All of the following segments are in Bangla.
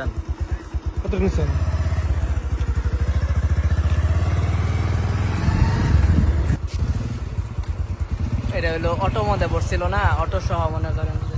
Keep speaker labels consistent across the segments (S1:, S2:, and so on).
S1: দেন
S2: কত নিচ্ছেন
S1: এটা হলো অটো মধ্যে পড়ছিল না অটো সহ মনে করেন যে।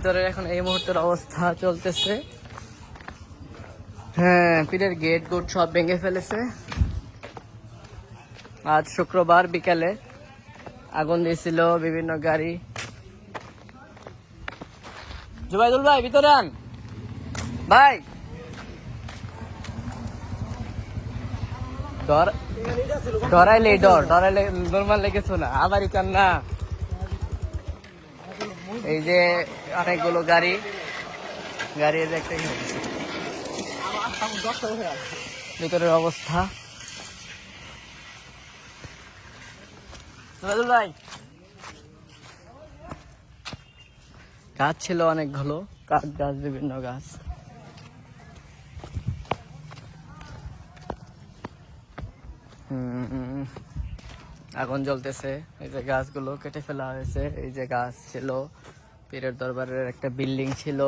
S1: ভিতরের এখন এই মুহূর্তের অবস্থা চলতেছে। হ্যাঁ পীরের গেট গুট সব ভেঙে ফেলেছে। আজ শুক্রবার বিকালে আগুন দিয়েছিল বিভিন্ন গাড়ি। জুবাইদুল ভাই, ভিতরে আন। ভাই! ডর ডরাইলে ডর, ডরাইলে নর্মাল লেগেছো না, আবারই চান না। এই যে অনেকগুলো গাড়ি গাড়ির একটা ইয়ে। ভিতরের অবস্থা। ভাই। গাছ ছিল অনেকগুলো কাঠ গাছ বিভিন্ন গাছ। হুম, আগুন জ্বলতেছে। এই যে গাছগুলো কেটে ফেলা হয়েছে। এই যে গাছ ছিল। পীরের দরবারের একটা বিল্ডিং ছিল।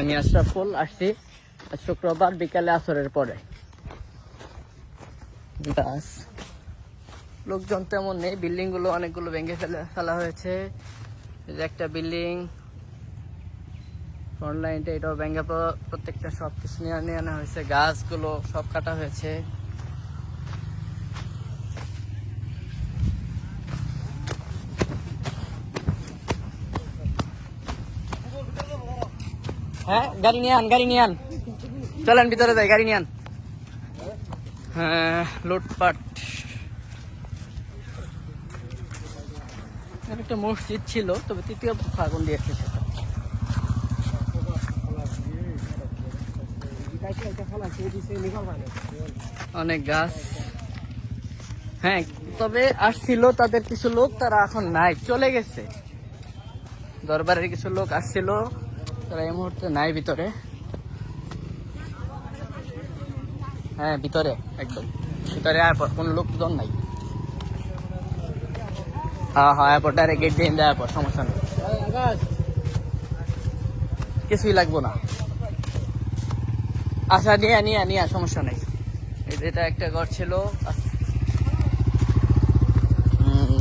S1: আমি আশরাফুল আসছি শুক্রবার বিকালে আসরের পরে। লোকজন তেমন নেই বিল্ডিংগুলো অনেকগুলো ভেঙে ফেলে ফেলা হয়েছে। একটা বিল্ডিং, ফ্রন্ট লাইনটা এটাও ভেঙে প্রত্যেকটা সব কিছু নিয়ে আনা হয়েছে, গাছগুলো সব কাটা হয়েছে। হ্যাঁ গাড়ি নিয়ে আন, গাড়ি নিয়ে আন। চলেন, ভিতরে যাই, গাড়ি নিয়ে আন। হ্যাঁ লুটপাট। একটা মসজিদ ছিল, তবে তৃতীয় আগুন দিয়েছে সেটা অনেক গাছ। হ্যাঁ তবে আসছিল তাদের কিছু লোক, তারা এখন নাই, চলে গেছে। দরবারের কিছু লোক আসছিল। তারা এই মুহূর্তে নাই ভিতরে। হ্যাঁ ভিতরে, একদম। ভিতরে এয়ারপোর্ট কোনো লোকজন নাই। হ্যাঁ হ্যাঁ এয়ারপোর্ট ডাইরেক্ট গেট দিয়ে এয়ারপোর্ট সমস্যা নেই। কিছুই লাগবো না। আচ্ছা নিয়ে নিয়ে নিয়ে, সমস্যা নেই। এটা একটা ঘর ছিল।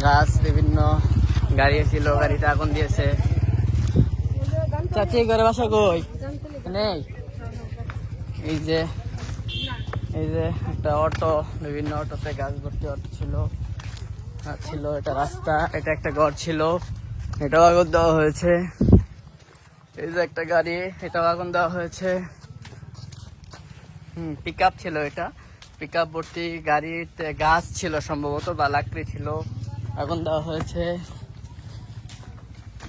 S1: গাছ, বিভিন্ন গাড়ি ছিল, গাড়িটা আগুন দিয়েছে। চাচি, ঘরে বাসা কই? নেই। এই যে এই যে একটা অটো, বিভিন্ন অটোতে গাছ ভর্তি অটো ছিল। ছিল এটা রাস্তা, এটা একটা ঘর ছিল। এটাও আগুন দেওয়া হয়েছে। এই যে একটা গাড়ি, এটাও আগুন দেওয়া হয়েছে। হুম পিক ছিল এটা। পিক আপ ভর্তি গাড়িতে গাছ ছিল সম্ভবত, বা লাকড়ি ছিল। আগুন দেওয়া হয়েছে।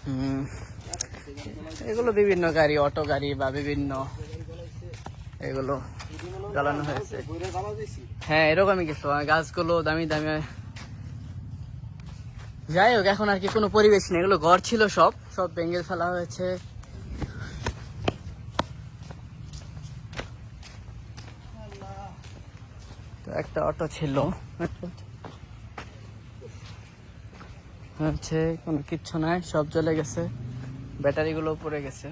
S1: হুম। এগুলো বিভিন্ন গাড়ি, অটো গাড়ি বা বিভিন্ন এগুলো জ্বালানো হয়েছে। হ্যাঁ এরকমই কিছু। গাছগুলো দামি দামি। যাই হোক, এখন আর কি কোনো পরিবেশ নেই। এগুলো ঘর ছিল সব সব ভেঙে ফেলা হয়েছে। একটা অটো ছিল। হচ্ছে কোনো কিচ্ছু নাই, সব চলে গেছে। ব্যাটারিগুলো পড়ে গেছে।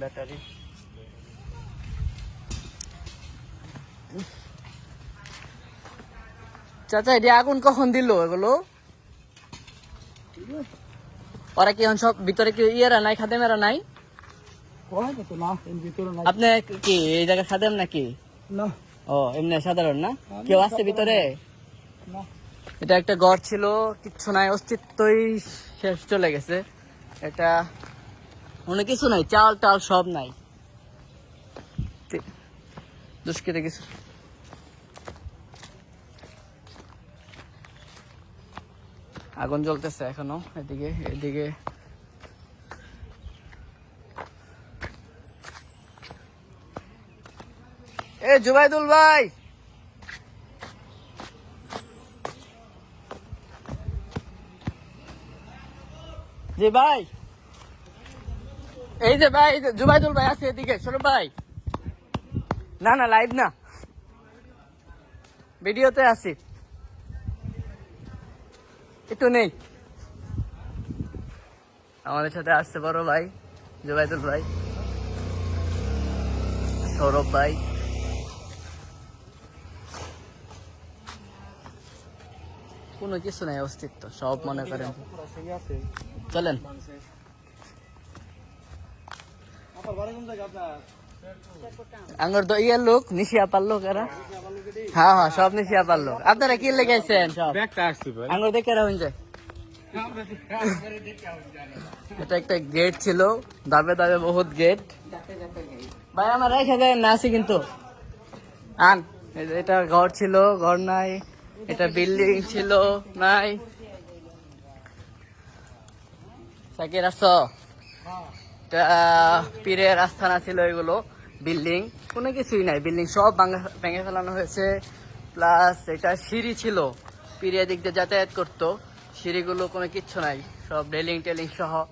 S1: ব্যাটারি। চাচা এটি আগুন কখন দিল এগুলো? ওরা কি সব ভিতরে কি ইয়েরা নাই খাদেমেরা নাই? আপনি কি এই জায়গায় খাদেম নাকি?
S2: না।
S1: ও এমনি সাধারণ না? কেউ আসছে ভিতরে? এটা একটা ঘর ছিল, কিচ্ছু নাই, অস্তিত্বই শেষ, চলে গেছে। এটা অনেক কিছু নাই, চাল টাল সব নাই। দুষ্কৃত কিছু। আগুন জ্বলতেছে এখনও, এদিকে এদিকে। এ, জুবাইদুল ভাই! জি ভাই। এই যে ভাই জুবাইদুল ভাই আছে এদিকে ছোট ভাই। না না লাইভ না। ভিডিওতে আছি। একটু নেই। আমাদের সাথে আসতে পারো ভাই, জুবাইদুল ভাই। সৌরভ ভাই। কোনো কিছু নাই, অস্তিত্ব, সব মনে করেন। চলেন। আঙ্গুর লোক নিশিয়া হ্যাঁ হ্যাঁ সব নিশিয়া আপনারা কি লেগেছেন সব। আঙ্গুর এটা একটা গেট ছিল দাবে দাবে বহুত গেট ভাই, আমার রেখে দেন কিন্তু। আন এটা ঘর ছিল, ঘর নাই। এটা বিল্ডিং ছিল, নাই। সাকির আসছো পীরের আস্থানা ছিল এগুলো বিল্ডিং কোনো কিছুই নাই বিল্ডিং সব ভাঙা- ফেলানো হয়েছে। প্লাস এটা সিঁড়ি ছিল। পীরে দিক দিয়ে যাতায়াত করতো। সিঁড়িগুলো কোনো কিচ্ছু নাই, সব রেলিং টেলিং সহ।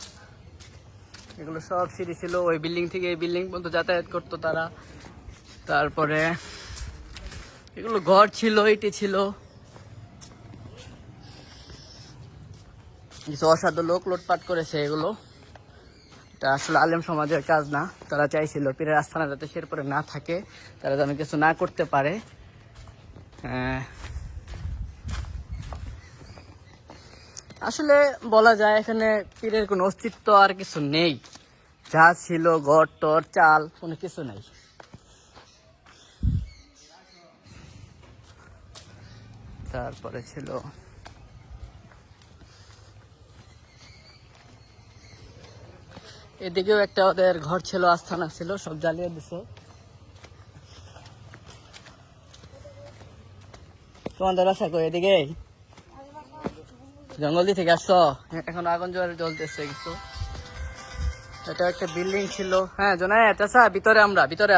S1: এগুলো সব সিঁড়ি ছিল, ওই বিল্ডিং থেকে এই বিল্ডিং পর্যন্ত যাতায়াত করতো তারা। তারপরে, এগুলো ঘর ছিল এটি ছিল। কিছু অসাধু লোক লুটপাট করেছে এগুলো। এটা আসলে আলেম সমাজের কাজ না। তারা চাইছিল পীরের আস্থানা যাতে সেরপরে না থাকে তারা যেন কিছু না করতে পারে। আহ, আসলে বলা যায় এখানে পীরের কোনো অস্তিত্ব আর কিছু নেই। যা ছিল ঘর টর চাল কোনো কিছু নেই। তারপরে ছিল এদিকেও একটা ওদের ঘর ছিল, আস্থানা ছিল, সব জ্বালিয়ে দিছে। তোমাদের বাসা কই, এদিকে? জঙ্গল দিয়ে থেকে আসছো? এখন আগুন জ্বলে জ্বলতেছে কিছু। এটা একটা বিল্ডিং ছিল। হ্যাঁ জোনায় চাষা ভিতরে আমরা, ভিতরে।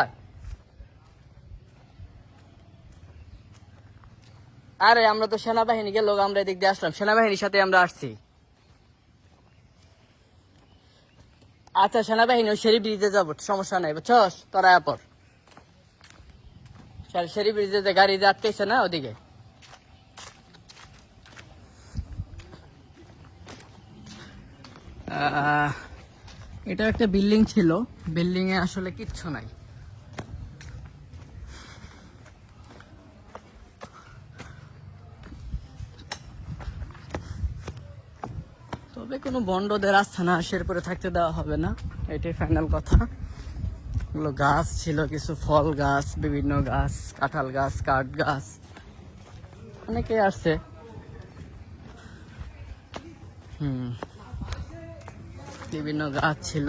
S1: আরে, আমরা তো সেনাবাহিনী গেল, আমরা এদিক দিয়ে আসলাম। সেনাবাহিনীর সাথে আমরা আসছি। আচ্ছা সেনাবাহিনী ওই সেরি ব্রিজে যাব, সমস্যা নাই, বুঝছস? তোরা পর সেরি ব্রিজে যে গাড়ি আটকেছে না, ওদিকে। এটা একটা বিল্ডিং ছিল। বিল্ডিং এ আসলে কিচ্ছু নাই। তবে কোনো বন্ডদের আস্থানা সেরপরে থাকতে দেওয়া হবে না। এটাই ফাইনাল কথা। এগুলো গাছ ছিল, কিছু ফল গাছ, বিভিন্ন গাছ, কাঁঠাল গাছ, কাঠ গাছ। অনেকে আসছে। হুম। বিভিন্ন গাছ ছিল।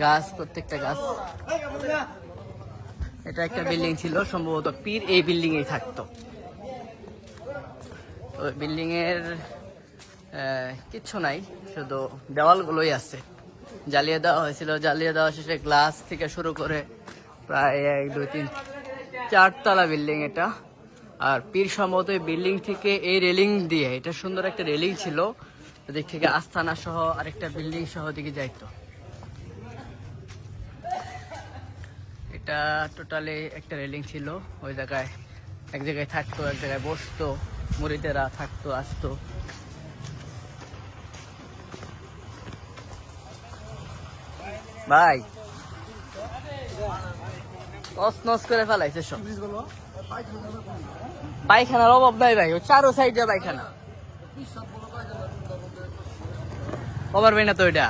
S1: গাছ, প্রত্যেকটা গাছ। এটা একটা বিল্ডিং ছিল, সম্ভবত পীর এই বিল্ডিং এই থাকতো বিল্ডিং এর কিচ্ছু নাই, শুধু দেওয়ালগুলোই আছে। জ্বালিয়ে দেওয়া হয়েছিল, জ্বালিয়ে দেওয়া শেষে গ্লাস থেকে শুরু করে প্রায় এক, দুই, তিন, চারতলা বিল্ডিং এটা। আর পীর সম্ভবত বিল্ডিং থেকে এই রেলিং দিয়ে, এটা সুন্দর একটা রেলিং ছিল ওদিক থেকে আস্তানা সহ আরেকটা বিল্ডিং সহ দিকে যাইতো। এটা টোটালি একটা রেলিং ছিল। ওই জায়গায় এক জায়গায় থাকতো, এক জায়গায় বসতো, মুড়িদেরা থাকতো, আসতো। ভাই নস করে ফেলাইছে পায়খানার অভাব নাই ভাই, ও চারো সাইডে পায়খানা। পাই না তো ওইটা।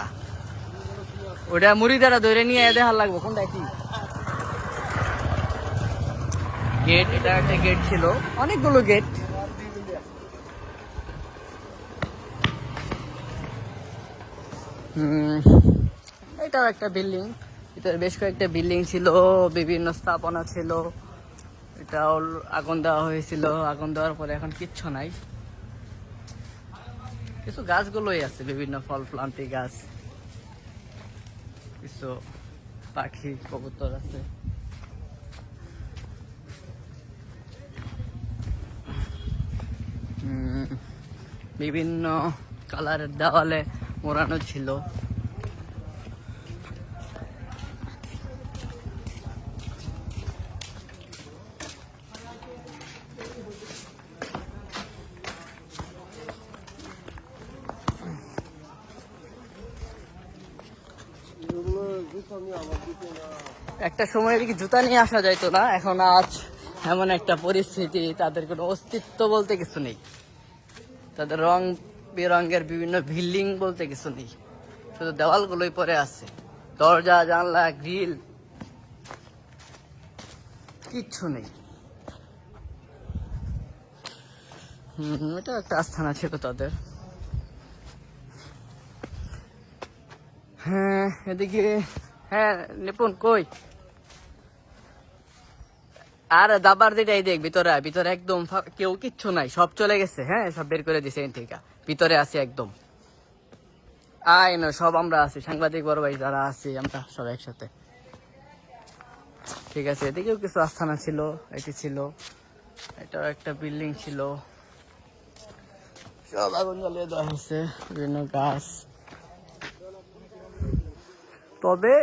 S1: ওইটা মুড়ি দ্বারা ধরে নিয়ে দেখার লাগবো, কোনটা কি? গেট এটা একটা গেট ছিল। অনেকগুলো গেট এটাও একটা বিল্ডিং ভিতরে বেশ কয়েকটা বিল্ডিং ছিল, বিভিন্ন স্থাপনা ছিল। এটাও আগুন দেওয়া হয়েছিল। আগুন দেওয়ার পরে এখন কিচ্ছু নাই। কিছু গাছগুলোই আছে, বিভিন্ন ফল প্লান্তি গাছ। কিছু পাখি, কবুতর আছে। বিভিন্ন কালারের দেওয়ালে মোড়ানো ছিল। একটা সময় এদিকে জুতা নিয়ে আসা যাইতো না, এখন আজ এমন একটা পরিস্থিতি, তাদের কোনো অস্তিত্ব বলতে কিছু নেই। তাদের রং বেরঙের বিভিন্ন বিল্ডিং বলতে কিছু নেই। শুধু দেওয়ালগুলোই পরে আছে। দরজা, জানলা, গ্রিল, কিচ্ছু নেই। হম, এটা একটা আস্থানা ছিল তাদের। হ্যাঁ এদিকে হ্যাঁ নিপুণ, কই? আর দাবার দিটাই দেখ, ভিতরে ভিতরে একদম কেউ কিচ্ছু নাই, সব চলে গেছে হ্যাঁ? সব বের করে দিছে থেকে ভিতরে আছে একদম। আয় না, সব আমরা আছি, সাংবাদিক বড় ভাই যারা আছি, আমরা সব একসাথে। ঠিক আছে, এদিকেও কিছু আস্থানা ছিল, এটি ছিল, এটাও একটা বিল্ডিং ছিল। সব আগুন জ্বালিয়ে দেওয়া হয়েছে, বিভিন্ন গাছ। তবে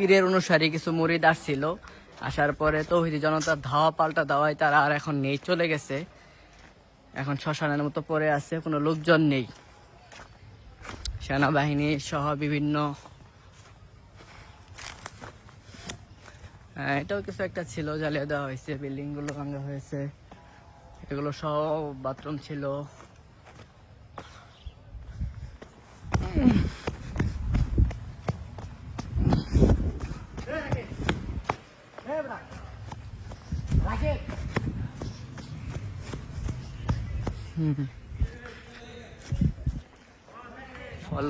S1: পীরের অনুসারী কিছু মুরিদ আসছিল। আসার পরে তৌহিদি জনতার ধাওয়া পাল্টা দাওয়ায় তারা আর এখন নেই চলে গেছে। এখন শ্মশানের মতো পড়ে আছে কোনো লোকজন নেই। সেনাবাহিনী সহ বিভিন্ন হ্যাঁ, এটাও কিছু একটা ছিল জ্বালিয়ে দেওয়া হয়েছে বিল্ডিংগুলো ভাঙা হয়েছে। এগুলো সব বাথরুম ছিল। হুম। ফল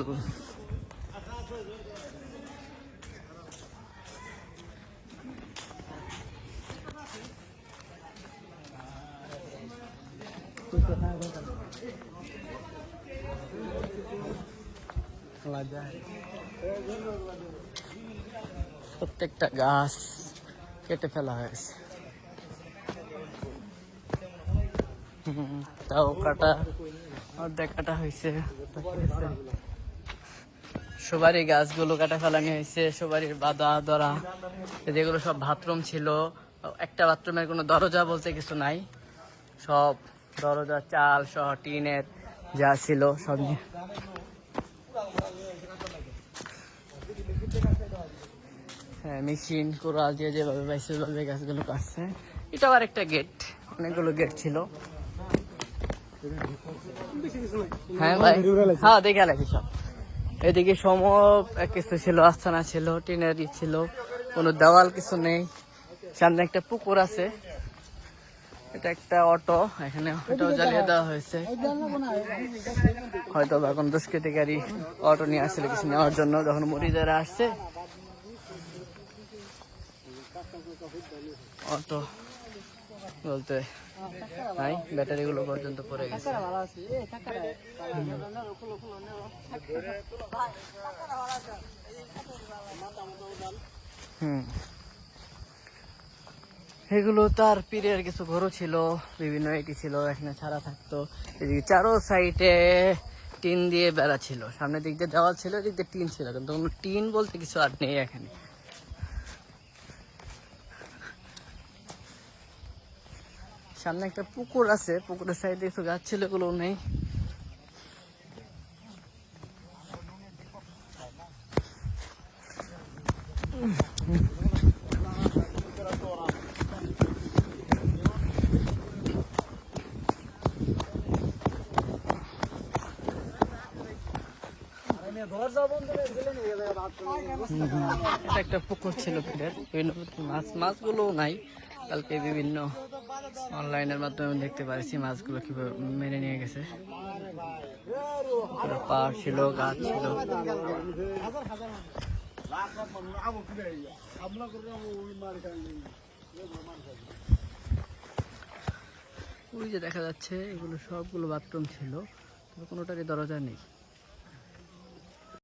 S1: প্রত্যেকটা গাছ কেটে ফেলা হয়েছে তাও কাটা অর্ধেক কাটা হয়েছে সুপারি গাছগুলো কাটা ফেলানি হয়েছে সুপারির বাদা, দরা, যেগুলো সব বাথরুম ছিল। একটা বাথরুমের কোনো দরজা বলতে কিছু নাই। সব দরজা, চাল সহ টিনের যা ছিল সব হ্যাঁ মেশিন কোরাল দিয়ে যেভাবে পাইছে ওইভাবে গাছগুলো কাটছে। এটা আবার একটা গেট অনেকগুলো গেট ছিল। হ্যাঁ ভাই। হ্যাঁ দেখে সব। এদিকে সম কিছু ছিল আস্থানা ছিল টিনেরই ছিল কোনো দেওয়াল কিছু নেই। সামনে একটা পুকুর আছে। এটা একটা অটো এখানে অটো জ্বালিয়ে দেওয়া হয়েছে। হয়তো বা কোনো দুষ্কৃতিকারী অটো নিয়ে আসছিল কিছু নেওয়ার জন্য যখন মরিদারা আসছে অটো বলতে নাই পর্যন্ত গেছে। এগুলো তার পীরের কিছু ঘরও ছিল, বিভিন্ন এটি ছিল, এখানে ছাড়া থাকতো। এদিকে চারো সাইডে টিন দিয়ে বেড়া ছিল। সামনের দিক দিয়ে দেওয়াল ছিল, এদিক দিয়ে টিন ছিল, কিন্তু কোনো টিন বলতে কিছু আর নেই এখানে। সামনে একটা পুকুর আছে, পুকুরের সাইডে কিছু গাছ ছিল এগুলো নেই একটা পুকুর ছিল পীরের বিভিন্ন মাছ মাছগুলো নাই। কালকে বিভিন্ন অনলাইনের মাধ্যমে আমি দেখতে পাচ্ছি মাছগুলো কীভাবে মেরে নিয়ে গেছে। পাড় ছিল, গাছ ছিল। ওই যে দেখা যাচ্ছে, এগুলো সবগুলো বাথরুম ছিল কোনোটারই দরজা নেই।